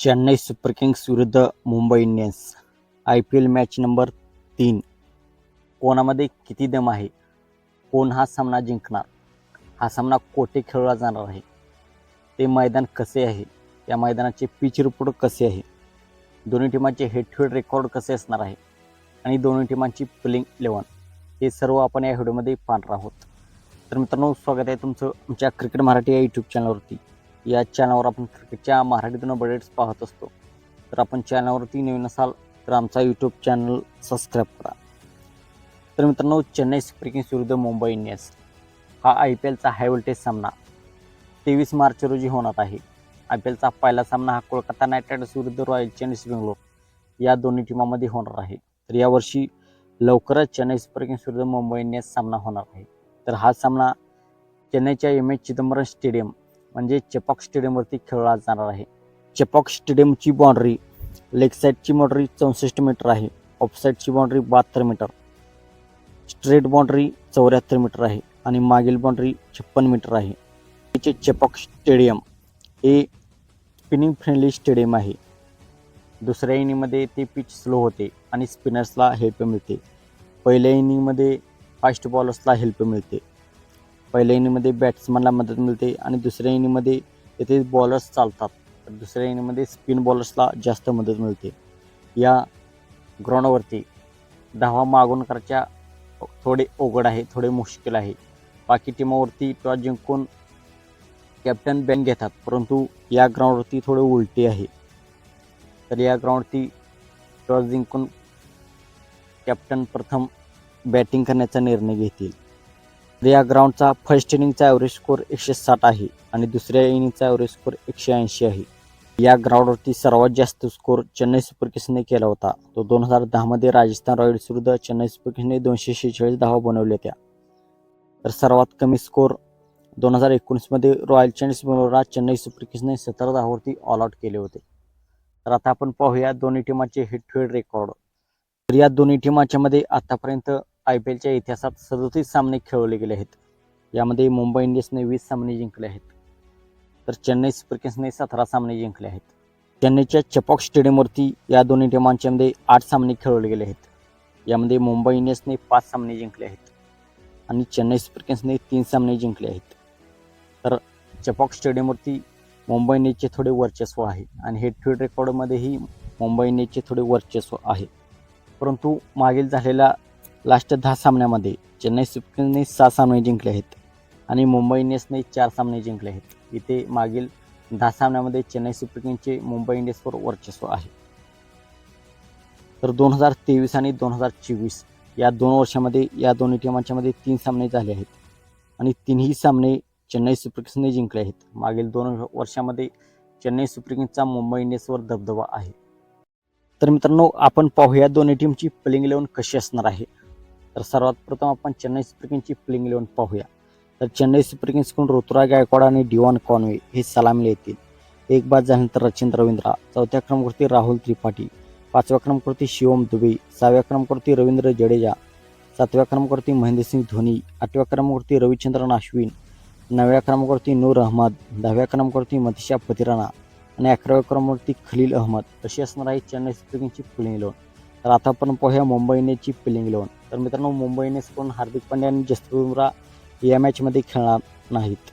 Chennai super Kings विरुद्ध Mumbai Indians. I P L match number तीन. कोणामध्ये किती दम आहे? कोण हा सामना जिंकणार? हा सामना कोठे खेळला जाणार आहे? ते मैदान कसे आहे? या मैदानाचे पिच रिपोर्ट कसे आहे? दोन्ही टीमांचे हेड टू हेड रेकॉर्ड कसे असणार आहे? आणि दोन्ही टीमांची प्लेइंग इलेवन हे सर्व आपण या व्हिडिओमध्ये पाहणार आहोत. तर मित्रांनो स्वागत आहे तुमचं आमच्या क्रिकेट मराठी या यूट्यूब चॅनलवरती या चॅनलवर आपण क्रिकेटच्या मराठीतून अपडेट्स पाहत असतो. तर आपण चॅनलवरती नवीन असाल तर आमचा यूट्यूब चॅनल सबस्क्राईब करा. तर मित्रांनो चेन्नई सुपर किंग्स विरुद्ध मुंबई इंडियन्स. हा आय पी एलचा हाय व्होल्टेज सामना तेवीस मार्च रोजी होणार आहे. आय पी एलचा पहिला सामना हा कोलकाता नाईट रायडर्स विरुद्ध रॉयल चेन्नईस बेंगलोर या दोन्ही टीमामध्ये होणार आहे. तर यावर्षी लवकरच चेन्नई सुपर किंग्स विरुद्ध मुंबई इंडियन्स सामना होणार आहे. तर हा सामना चेन्नईच्या एम एच चिदंबरम स्टेडियम म्हणजे चेपॉक स्टेडियमवरती खेळला जाणार आहे. चेपॉक स्टेडियमची बाउंड्री लेग साईडची बाउंड्री चौसष्ट मीटर आहे. ऑफसाईडची बाउंड्री बहात्तर मीटर स्ट्रेट बाउंड्री चौऱ्याहत्तर मीटर आहे. आणि मागील बाउंड्री छप्पन मीटर आहे. तिचे चेपॉक स्टेडियम हे स्पिनिंग फ्रेंडली स्टेडियम आहे. दुसऱ्या इनिंगमध्ये ते पिच स्लो होते आणि स्पिनर्सला हेल्प मिळते. पहिल्या इनिंगमध्ये फास्ट बॉलर्सला हेल्प मिळते. पहिल्या इनिंगमध्ये बॅट्समनला मदत मिळते आणि दुसऱ्या इनिंगमध्ये येथे बॉलर्स चालतात. तर दुसऱ्या इनिंगमध्ये स्पिन बॉलर्सला जास्त मदत मिळते. या ग्राउंडवरती धावा मागून करायच्या थोडे अवघड आहे थोडे मुश्किल आहे. बाकी टीमावरती टॉस जिंकून कॅप्टन बॅन घेतात परंतु या ग्राउंडवरती थोडे उलटी आहे. तर या ग्राउंडवरती टॉस जिंकून कॅप्टन प्रथम बॅटिंग करण्याचा निर्णय घेतील. या ग्राउंडचा फर्स्ट इनिंगचा ॲव्हरेज स्कोर एकशे साठ आहे आणि दुसऱ्या इनिंगचा ॲव्हरेज स्कोर एकशे ऐंशी आहे. या ग्राउंडवरती सर्वात जास्त स्कोर चेन्नई सुपर किंग्सने केला होता. तो दोन हजार दहामध्ये राजस्थान रॉयल्स विरुद्ध चेन्नई सुपर किंग्सने दोनशे शेहेचाळीस धावा बनवल्या होत्या. तर सर्वात कमी स्कोर दोन हजार एकोणीसमध्ये रॉयल चॅलेंजर्स बेंगलोरला चेन्नई सुपर किंग्सने सतरा धावावरती ऑल आउट केले होते. तर आता आपण पाहूया दोन्ही टीमाचे हेड टू हेड रेकॉर्ड तर या दोन्ही टीमाच्यामध्ये आतापर्यंत आय पी एलच्या इतिहासात सदोतीस सामने खेळवले गेले आहेत. यामध्ये मुंबई इंडियन्सने वीस सामने जिंकले आहेत. तर चेन्नई सुपर किंग्सने सतरा सामने जिंकले आहेत. चेन्नईच्या चपॉक स्टेडियमवरती या दोन्ही टीमांच्यामध्ये आठ सामने खेळवले गेले आहेत. यामध्ये मुंबई इंडियन्सने पाच सामने जिंकले आहेत आणि चेन्नई सुपर किंग्सने तीन सामने जिंकले आहेत. तर चपॉक स्टेडियमवरती मुंबई इंडियन्सचे थोडे वर्चस्व आहे आणि हेड फील्ड रेकॉर्डमध्येही मुंबई इंडियन्सचे थोडे वर्चस्व आहे. परंतु मागील झालेल्या लास्ट दहा सामन्यामध्ये चेन्नई सुपर किंग्सने सहा सामने जिंकले आहेत आणि मुंबई इंडियन्सने चार सामने जिंकले आहेत. इथे मागील दहा सामन्यामध्ये चेन्नई सुपर किंग्सचे मुंबई इंडियन्सवर वर्चस्व आहे. तर दोन हजार तेवीस आणि दोन हजार चोवीस या दोन वर्षामध्ये या दोन्ही टीमांच्यामध्ये तीन सामने झाले आहेत आणि तिन्ही सामने चेन्नई सुपर किंग्सने जिंकले आहेत. मागील दोन वर्षामध्ये चेन्नई सुपर किंग्सचा मुंबई इंडियन्सवर दबदबा आहे. तर मित्रांनो आपण पाहूया दोन्ही टीमची प्लेइंग इलेव्हन कशी असणार आहे. तर सर्वात प्रथम आपण चेन्नई सुपर किंगची प्लेइंग इलेव्हन पाहूया. तर चेन्नई सुपर किंग्सकडून ऋतुराज गायकवाड आणि डिवॉन कॉनवे हे सलामीला येतील एक बाद झाल्यानंतर रचिन रवींद्रा चौथ्या क्रमांकावरती राहुल त्रिपाठी पाचव्या क्रमांकावरती शिवम दुबे सहाव्या क्रमांकावरती रवींद्र जडेजा सातव्या क्रमांकावरती महेंद्रसिंग धोनी आठव्या क्रमांकावरती रविचंद्रन अश्विन नवव्या क्रमांकावरती नूर अहमद दहाव्या क्रमांकावरती मतिशा पतिराणा आणि अकराव्या क्रमांकावरती खलील अहमद अशी असणार आहे चेन्नई सुपर किंग्सची प्लेइंग इलेव्हन तर आता आपण पाहूया मुंबई इंडियन्सची प्लेइंग इलेव्हन तर मित्रांनो मुंबई इंडियन्सकडून हार्दिक पांड्या आणि जसप्रीत बुमरा या मॅचमध्ये खेळणार नाहीत.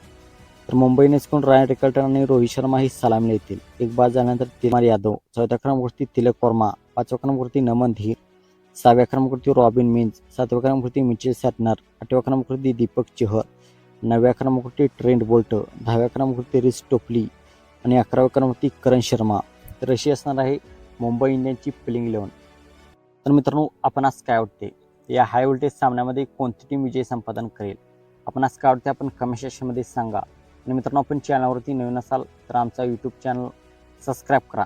तर मुंबई इंडियन्सकडून रायन रिकल्टन आणि रोहित शर्मा ही सलामीला येतील एक बाद झाल्यानंतर तिमार यादव चौथ्या क्रमांकावरती तिलक वर्मा पाचव्या क्रमांकावरती नमन धीर सहाव्या क्रमांकावरती रॉबिन मिन्स सातव्या क्रमांकावरती मिचेल सॅटनर आठव्या क्रमांकावरती दीपक चहर नवव्या क्रमांकावरती ट्रेंट बोल्ट दहाव्या क्रमांकावरती रिस टोपली आणि अकराव्या क्रमांकावरती करण शर्मा. तर अशी असणार आहे मुंबई इंडियन्सची प्लेइंग इलेवन तर मित्रांनो आपण आज काय वाटते या हाय व्होल्टेज सामन्यामध्ये कोणती टीम विजय संपादन करेल? आपण आज काय वाटते आपण कमेंट सेक्शनमध्ये सांगा. आणि मित्रांनो आपण चॅनलवरती नवीन असाल तर आमचा यूट्यूब चॅनल सबस्क्राईब करा.